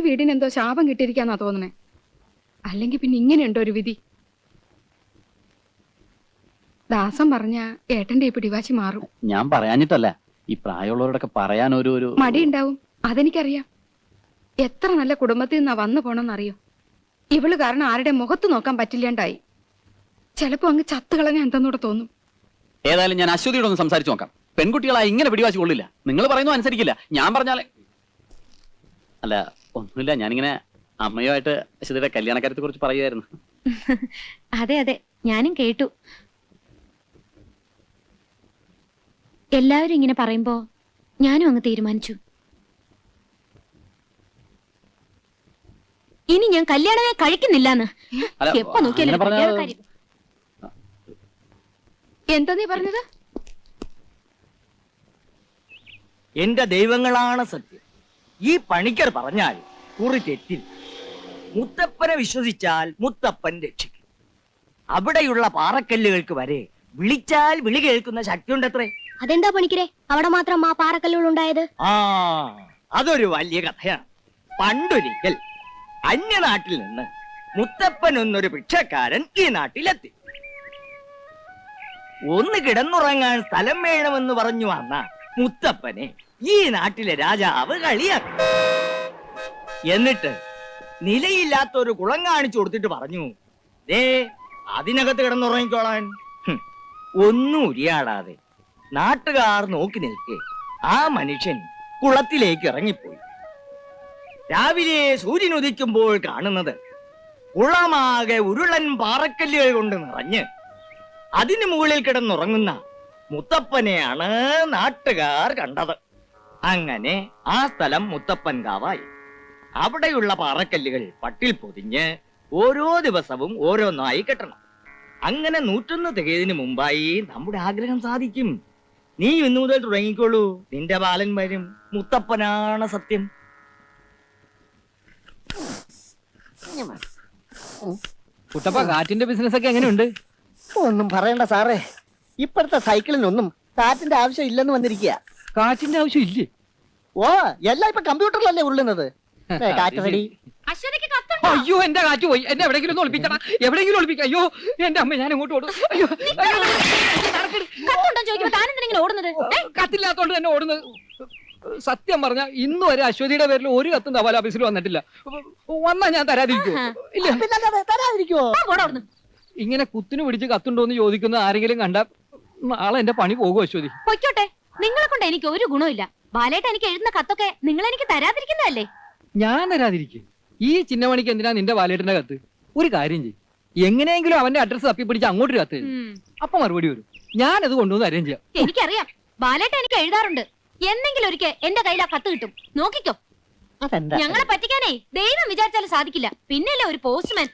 വീടിന് എന്തോ ശാപം കിട്ടിയിരിക്കാന്നാ തോന്നണേ അല്ലെങ്കിൽ പിന്നെ ഇങ്ങനെയുണ്ടോ ഒരു വിധി? ദാസം പറഞ്ഞ ഏട്ടന്റെ ഈ പിടിവാശി മാറും. ഞാൻ പറയാഞ്ഞിട്ടല്ല. ഈ പ്രായമുള്ളവരോടൊക്കെ പറയാൻ ഒരു ഒരു മടിയുണ്ടാവും. അതെനിക്കറിയാം. എത്ര നല്ല കുടുംബത്തിൽ നിന്നാ വന്നു പോണെന്നറിയോ? ഇവൾ കാരണം ആരുടെ മുഖത്ത് നോക്കാൻ പറ്റില്ലാണ്ടായി. ചിലപ്പോ അങ്ങ് ചത്തു കളഞ്ഞ എന്തെന്നൂടെ തോന്നും. ഏതായാലും ഞാൻ അശ്വതിയോട് ഒന്ന് സംസാരിച്ചു നോക്കാം. പെൺകുട്ടികളായി ഇങ്ങനെ പിടിവാശി കൊള്ളില്ല. നിങ്ങൾ പറയുന്നു അനുസരിക്കില്ല. ഞാൻ പറഞ്ഞാലേ അല്ല ഒന്നുമില്ല ഞാനിങ്ങനെ അമ്മയുമായിട്ട് അശ്വതിയുടെ കല്യാണക്കാര്യത്തെ കുറിച്ച് പറയുമായിരുന്നു അതെ അതെ ഞാനും കേട്ടു. എല്ലാവരും ഇങ്ങനെ പറയുമ്പോ ഞാനും അങ്ങ് തീരുമാനിച്ചു. ഇനി ഞാൻ കല്യാണമേ കഴിക്കുന്നില്ലെന്ന്. എപ്പോ നോക്കിയാലും എന്താ നീ പറഞ്ഞത്? എന്റെ ദൈവങ്ങളാണ് സത്യം. ഈ പണിക്കർ പറഞ്ഞാൽ കുറി തെറ്റിൽ മുത്തപ്പനെ വിശ്വസിച്ചാൽ മുത്തപ്പൻ രക്ഷിക്കും. അവിടെയുള്ള പാറക്കല്ലുകൾക്ക് വരെ വിളിച്ചാൽ വിളി കേൾക്കുന്ന ശക്തിയുണ്ടത്രേ. അതെന്താ പണിക്കരെ? അവിടെ മാത്രം ആ പാറക്കല്ലുകൾ ഉണ്ടായത് ആ അതൊരു വലിയ കഥയാണ്. പണ്ടൊരിക്കൽ അന്യനാട്ടിൽ നിന്ന് മുത്തപ്പൻ എന്നൊരു ഭിക്ഷക്കാരൻ ഈ നാട്ടിലെത്തി. ഒന്ന് കിടന്നുറങ്ങാൻ സ്ഥലം വേണമെന്ന് പറഞ്ഞു വന്ന മുത്തപ്പനെ ഈ നാട്ടിലെ രാജാവ് കളിയാക്കി. എന്നിട്ട് നിലയില്ലാത്ത ഒരു കുളം കാണിച്ചു കൊടുത്തിട്ട് പറഞ്ഞു ദേ അതിനകത്ത് കിടന്നുറങ്ങിക്കോളാൻ. ഒന്നും ഉരിയാടാതെ നാട്ടുകാർ നോക്കി നിൽക്കെ ആ മനുഷ്യൻ കുളത്തിലേക്ക് ഇറങ്ങിപ്പോയി. രാവിലെ സൂര്യൻ ഉദിക്കുമ്പോൾ കാണുന്നത് കുളമാകെ ഉരുളൻ പാറക്കല്ലുകൾ കൊണ്ട് നിറഞ്ഞ് അതിനു മുകളിൽ കിടന്നുറങ്ങുന്ന മുത്തപ്പനെയാണ് നാട്ടുകാർ കണ്ടത്. അങ്ങനെ ആ സ്ഥലം മുത്തപ്പൻകാവായി. അവിടെയുള്ള പാറക്കല്ലുകൾ പട്ടിൽ പൊതിഞ്ഞ് ഓരോ ദിവസവും ഓരോന്നായി കെട്ടണം. അങ്ങനെ നൂറ്റൊന്ന് തികയതിനു മുമ്പായി നമ്മുടെ ആഗ്രഹം സാധിക്കും. നീ ഇന്നു മുതൽ തുടങ്ങിക്കോളൂ. നിന്റെ ബാലൻ വരും. മുത്തപ്പനാണ് സത്യം. കുട്ടപ്പ കാറ്റിന്റെ ബിസിനസ് ഒക്കെ എങ്ങനെയുണ്ട്? ഒന്നും പറയണ്ട സാറേ. ഇപ്പോഴത്തെ സൈക്കിളിനൊന്നും കാറ്റിന്റെ ആവശ്യം ഇല്ലെന്ന് വന്നിരിക്കുക കാറ്റിന്റെ ആവശ്യം ഇല്ലേ? ഓ എല്ലാം ഇപ്പൊ കമ്പ്യൂട്ടറിലല്ലേ ഉള്ളുന്നത് ദേ, കാറ്റ് റെഡി അശ്വതിക്ക് കത്തുണ്ടോ? അയ്യോ എന്റെ കാറ്റ് പോയി. എന്നെ എവിടെങ്കിലും ഒന്ന് ഒളിപ്പിച്ചടാ എവിടെയെങ്കിലും ഒളിപ്പിക്ക. അയ്യോ എന്റെ അമ്മ ഞാൻ ഇങ്ങോട്ട് ഓടും? അയ്യോ അയ്യോ, നടക്കരുത്. കത്തുണ്ടോ ചോദിക്കുമ്പോ താൻ എന്തിനെങ്കിലും ഓടുന്നത്? കത്തില്ലാത്തോണ്ട് തന്നെ ഓടുന്നത്. സത്യം പറഞ്ഞ ഇന്ന് വരെ അശ്വതിയുടെ പേരിൽ ഒരു കത്തും തപാൽ ഓഫീസിൽ വന്നിട്ടില്ല. വന്നാ ഞാൻ തരാതിരിക്കോ ഇല്ല. പിന്നല്ലാതെ തരാതിരിക്കുവോ? താൻ പോടാ അവിടുന്ന്. ഇങ്ങനെ കുത്തിന് പിടിച്ച് കത്തുണ്ടോ എന്ന് ചോദിക്കുന്ന ആരെങ്കിലും കണ്ട നാളെ എന്റെ പണി പോകും അശ്വതി? പൊയ്ക്കോട്ടെ. നിങ്ങളെ കൊണ്ട് എനിക്ക് ഒരു ഗുണമില്ല ബാലേട്ട് എനിക്ക് എഴുതുന്ന കത്തൊക്കെ നിങ്ങൾ എനിക്ക് തരാതിരിക്കുന്നതല്ലേ? ഞാൻ തരാതിരിക്കും. ഈ ചിന്നമണിക്ക് എന്തിനാ നിന്റെ ബാലേട്ടന്റെ കത്ത്? ഒരു കാര്യം ചെയ്യും. എങ്ങനെയെങ്കിലും അവന്റെ അഡ്രസ് തപ്പി പിടിച്ച് അങ്ങോട്ട് കത്ത് എഴുതി. അപ്പൊ മറുപടി വരും. ഞാൻ അത് കൊണ്ടുവന്ന് അറേഞ്ച് ചെയ്യാം. എനിക്കറിയാം. ബാലേട്ട എനിക്ക് എഴുതാറുണ്ട്. എന്നെങ്കിലും ഒരിക്കൽ എന്റെ കയ്യിൽ ആ കത്ത് കിട്ടും. നോക്കിക്കോ. അതെന്താ? ഞങ്ങളെ പറ്റിക്കാനേ ദൈവം വിചാരിച്ചാലും സാധിക്കില്ല. പിന്നെയല്ലേ ഒരു പോസ്റ്റ്മാൻ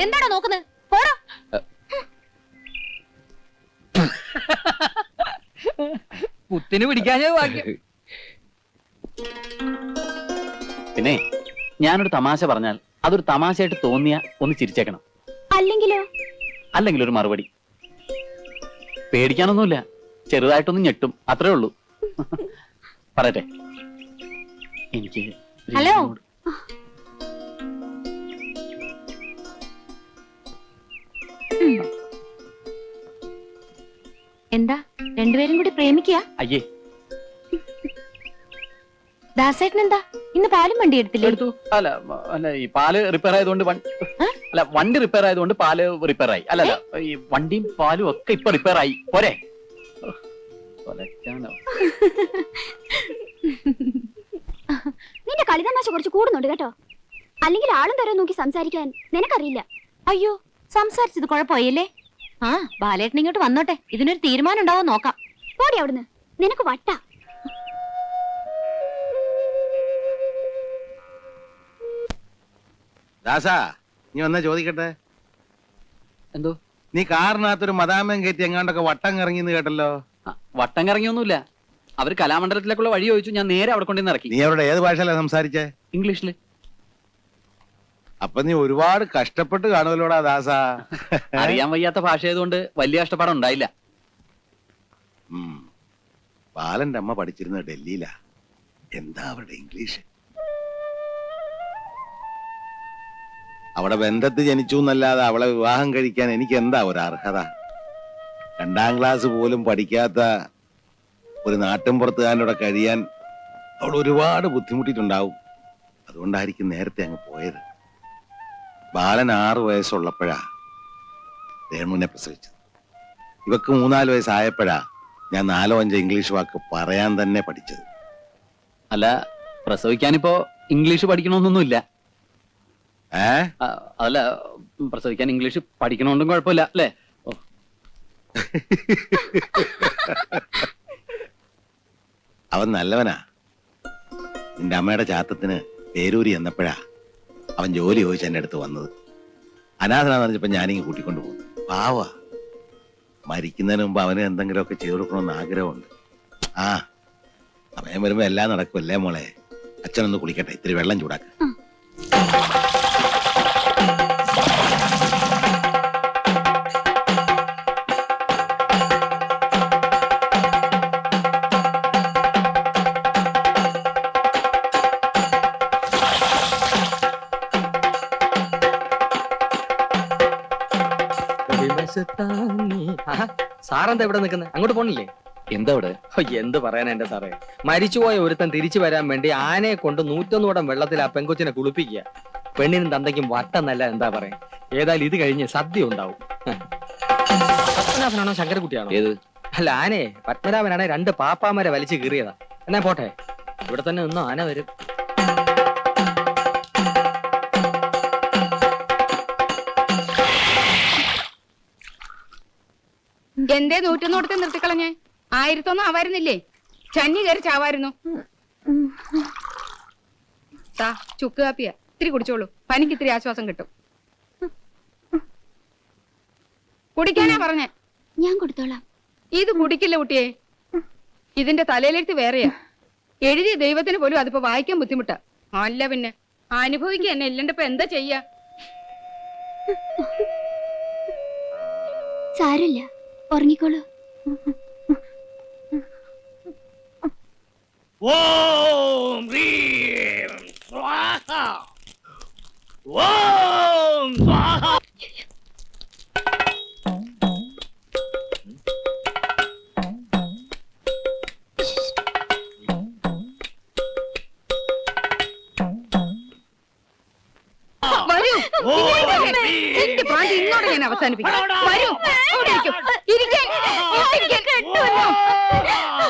എന്താണോ നോക്കുന്നത് പോടോ. കുത്തിന് പിടിക്കാഞ്ഞത് ഭാഗ്യം. പിന്നെ ഞാനൊരു തമാശ പറഞ്ഞാൽ അതൊരു തമാശയായിട്ട് തോന്നിയ ഒന്ന് ചിരിച്ചേക്കണം. അല്ലെങ്കിലോ? അല്ലെങ്കിൽ ഒരു മറുപടി. പേടിക്കാനൊന്നുമില്ല. ചെറുതായിട്ടൊന്ന് ഞെട്ടും. അത്രേ ഉള്ളൂ. പറയട്ടെ. എനിക്ക് ഹലോ. എന്താ? രണ്ടുപേരും കൂടി പ്രേമിക്കുക അയ്യേ. ദാസേട്ടൻ എന്താ ഇന്ന് പാലും വണ്ടി എടുത്തില്ലേ? എടുത്തു. അല്ല അല്ല ഈ പാൽ റിപ്പയർ ആയതുകൊണ്ട്? അല്ല വണ്ടി റിപ്പയർ ആയതുകൊണ്ട് പാൽ റിപ്പയർ ആയി. അല്ല അല്ല ഈ വണ്ടിയും പാലും ഒക്കെ ഇപ്പൊ റിപ്പയർ ആയി. പോരെ. നിന്റെ കളിതമാശ കുറച്ച് കൂടുന്നുണ്ട് കേട്ടോ. അല്ലെങ്കിൽ ആളും തരം നോക്കി സംസാരിക്കാൻ നിനക്കറിയില്ല. അയ്യോ സംസാരിച്ചത് കുഴപ്പമായല്ലേ? ആ ബാലേട്ടൻ ഇങ്ങോട്ട് വന്നോട്ടെ. ഇതിനൊരു തീരുമാനം ഉണ്ടാവോ നോക്കാം. പോടി അവിടുന്ന്. നിനക്ക് വട്ട. ദാസാ നീ വന്നാ ചോദിക്കട്ടെ? എന്തോ? നീ കാറിനകത്തൊരു മതാമയം കയറ്റി എങ്ങാണ്ടൊക്കെ വട്ടം കറങ്ങിന്ന് കേട്ടല്ലോ? വട്ടം കറങ്ങിയൊന്നുമില്ല. അവർ കലാമണ്ഡലത്തിലേക്കുള്ള വഴി ചോദിച്ചു ഞാൻ നേരെ അവിടെ കൊണ്ടുവന്ന് ഇറക്കി. നീ അവരുടെ ഏത് ഭാഷയിലാണ് സംസാരിച്ചേ? ഇംഗ്ലീഷിൽ. അപ്പൊ നീ ഒരുപാട് കഷ്ടപ്പെട്ട് കാണുമല്ലോടാ ദാസ. അറിയാൻ വയ്യാത്ത ഭാഷ ആയതുകൊണ്ട് വലിയ കഷ്ടപ്പാട് ഉണ്ടായില്ല. ബാലന്റെ അമ്മ പഠിച്ചിരുന്ന ഡൽഹിയിലാ. എന്താ അവരുടെ ഇംഗ്ലീഷ്? അവിടെ ബന്ധത്ത് ജനിച്ചു എന്നല്ലാതെ അവളെ വിവാഹം കഴിക്കാൻ എനിക്ക് എന്താ ഒരു അർഹത? രണ്ടാം ക്ലാസ് പോലും പഠിക്കാത്ത ഒരു നാട്ടിൻപുറത്തുകാരനോടെ കഴിയാൻ അവൾ ഒരുപാട് ബുദ്ധിമുട്ടിയിട്ടുണ്ടാവും. അതുകൊണ്ടായിരിക്കും നേരത്തെ അങ്ങ് പോയത്. ബാലൻ ആറു വയസ്സുള്ളപ്പോഴാ രേണുവിനെ പ്രസവിച്ചത്. ഇവക്ക് മൂന്നാൽ വയസ്സായപ്പോഴാ ഞാൻ നാലോ അഞ്ചോ ഇംഗ്ലീഷ് വാക്ക് പറയാൻ തന്നെ പഠിച്ചത്. അല്ല പ്രസവിക്കാനിപ്പോ ഇംഗ്ലീഷ് പഠിക്കണമെന്നൊന്നുമില്ല ഏ? ആ, അതല്ല പ്രസവിക്കാൻ ഇംഗ്ലീഷ് പഠിക്കണോണ്ടും കുഴപ്പമില്ല അല്ലേ? ഓ, അവൻ നല്ലവനാ. നിന്റെ അമ്മയുടെ ചാത്തത്തിന് പേരൂരി എന്നപ്പോഴാ അവൻ ജോലി ചോദിച്ച് എന്റെ അടുത്ത് വന്നത്. അനാഥനാന്ന് പറഞ്ഞപ്പോ ഞാനിങ്ങ് കൂട്ടിക്കൊണ്ട് പോകുന്നു പാവാ. മരിക്കുന്നതിന് മുമ്പ് അവന് എന്തെങ്കിലുമൊക്കെ ചെയ്തു കൊടുക്കണമെന്ന് ആഗ്രഹമുണ്ട്. ആ സമയം വരുമ്പോ എല്ലാം നടക്കുമല്ലേ മോളെ? അച്ഛനൊന്ന് കുളിക്കട്ടെ. ഇത്തിരി വെള്ളം ചൂടാക്ക. സാറെന്താ ഇവിടെ നിൽക്കുന്നത് അങ്ങോട്ട് പോണില്ലേ? എന്താ ഇവിടെ? എന്ത് പറയാനാ എന്റെ സാറേ. മരിച്ചുപോയ ഒരുത്തൻ തിരിച്ചു വരാൻ വേണ്ടി ആനയെ കൊണ്ട് നൂറ്റൊന്നൂടം വെള്ളത്തിൽ ആ പെങ്കൊച്ചിനെ കുളിപ്പിക്കുക. പെണ്ണിനും തന്തയ്ക്കും വട്ടെന്നല്ല എന്താ പറയാ. ഏതായാലും ഇത് കഴിഞ്ഞ് സദ്യ ഉണ്ടാവും. പത്മനാഭനാണോ ശങ്കരകുട്ടിയാണോ ഏത്? അല്ല ആനയെ. പത്മനാഭനാണെ രണ്ട് പാപ്പാമാരെ വലിച്ചു കീറിയതാ. എന്നാ പോട്ടെ. ഇവിടെ തന്നെ നിന്നോ ആന വരും. എന്തേ കൊടുത്ത് നിർത്തിക്കളഞ്ഞേ? ആയിരത്തൊന്നും ആവായിരുന്നില്ലേ ചന്നി കയറി ചാവായിരുന്നു താ ചുക്ക് കാപ്പിയ. ഇത്തിരി കുടിച്ചോളൂ. പനിക്ക് ഇത്തിരി ആശ്വാസം കിട്ടും. കുടിക്കാനാ പറഞ്ഞേ? ഞാൻ കൊടുത്തോളാം. ഇത് കുടിക്കില്ല കുട്ടിയെ. ഇതിന്റെ തലയിലെടുത്ത് വേറെയാ. എഴുതിയ ദൈവത്തിന് പോലും അതിപ്പോ വായിക്കാൻ ബുദ്ധിമുട്ടാ. അല്ല പിന്നെ അനുഭവിക്കുക എന്നെ ഇല്ലണ്ടപ്പോ എന്താ ചെയ്യാ? സാരമില്ല. ഉറങ്ങിക്കോളൂ. ഓം ഹ്രീം സ്വാഹ. ഓം സ്വാഹ. വരൂ. ഓം എന്റെ ഹ്രീം പ്രാന്ത് ഇന്നോടെ ഞാൻ അവസാനിപ്പിക്കാം. വരൂ.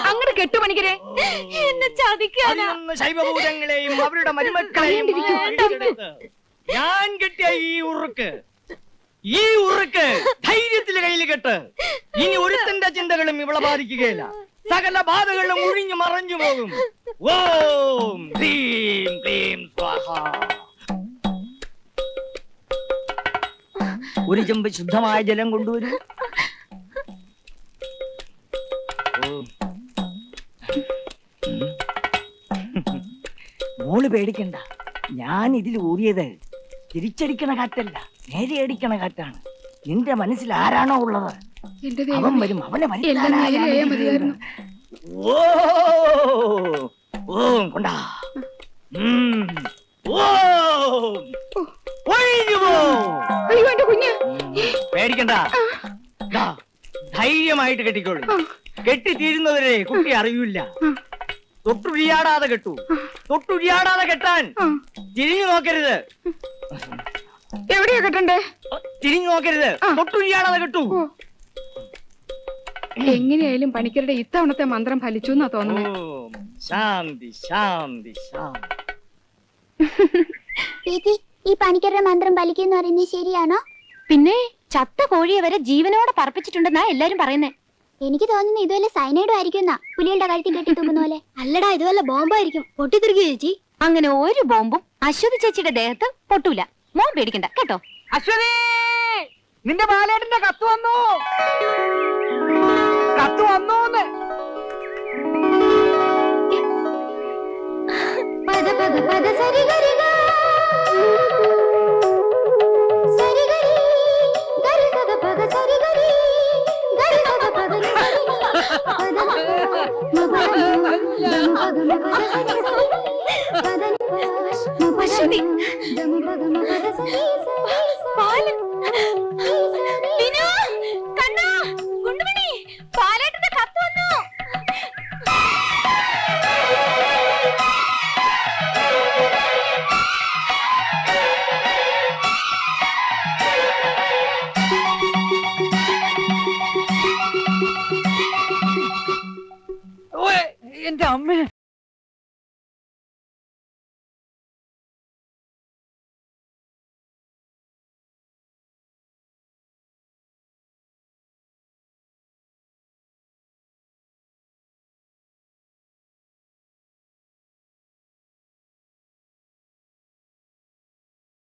അങ്ങോട്ട് കെട്ടുപണിക്കരെ? എന്നെ ചതിക്കാനാ. ശൈവഭൂതങ്ങളെയും അവരുടെ മരുമക്കളെയും ഞാൻ കെട്ടിയ ഈ ഉറുക്ക് ഈ ഉറുക്ക് ധൈര്യത്തിൽ കയ്യിൽ കെട്ട്. ഇനി ഒരുത്തന്റെ ചിന്തകളും ഇവളെ ബാധിക്കുകയില്ല. സകല ബാധകളും ഒഴിഞ്ഞു മറഞ്ഞു പോകും. ഓം ഭീം ഭീം സ്വാഹ. ഒരു ചെമ്പ് ശുദ്ധമായ ജലം കൊണ്ടുവരൂ. മോൾ പേടിക്കണ്ട. ഞാൻ ഇതിൽ ഊറിയത് തിരിച്ചടിക്കണ കാറ്റല്ല നേരെ അടിക്കണ കാറ്റാണ്. നിന്റെ മനസ്സിൽ ആരാണോ ഉള്ളത്? അവൻ വരും അവനെ. ഓ ഓം കൊണ്ടാ. പേടിക്കണ്ട. ധൈര്യമായിട്ട് കെട്ടിക്കോളൂ. കെട്ടി തീരുന്നതിനെ കുട്ടി അറിയില്ല. തൊട്ടുഴിയാടാതെ കെട്ടു. തൊട്ടുഴിയാടാതെ കെട്ടാൻ. തിരിഞ്ഞു നോക്കരുത്. എവിടെയാ കെട്ടണ്ടേ? തിരിഞ്ഞു നോക്കരുത്. തൊട്ടുരിയാടാതെ തൊട്ടുഴിയാടാതെ കെട്ടു. എങ്ങനെയായാലും പണിക്കരുടെ ഇത്തവണത്തെ മന്ത്രം ഫലിച്ചു എന്നാ തോന്നുന്നത് ശാന്തി ശാന്തി ശാന്തി. ചേച്ചി ഈ പണിക്കരുടെ മന്ത്രം ഫലിക്കുന്നു പറയുന്നത് ശരിയാണോ? പിന്നെ ചത്ത കോഴിയെ വരെ ജീവനോടെ പറപ്പിച്ചിട്ടുണ്ടെന്നാ എല്ലാരും പറയുന്നേ. എനിക്ക് തോന്നുന്നു ഇതുവല്ല സൈനൈഡും ആയിരിക്കും പുലികളുടെ കഴുത്തിൽ കെട്ടി തൂക്കുന്ന പോലെ. അല്ലടാ ഇതുവല്ല ബോംബായിരിക്കും. പൊട്ടിത്തെറിക്കുക ചേച്ചി? അങ്ങനെ ഒരു ബോംബും അശ്വതി ചേച്ചിയുടെ ദേഹത്ത് പൊട്ടൂല. മോൻ പേടിക്കണ്ട കേട്ടോ? അശ്വതി! നിന്റെ ബാലേട്ടന്റെ കത്ത് വന്നു! കത്ത് വന്നു പദ പദ പദ സരി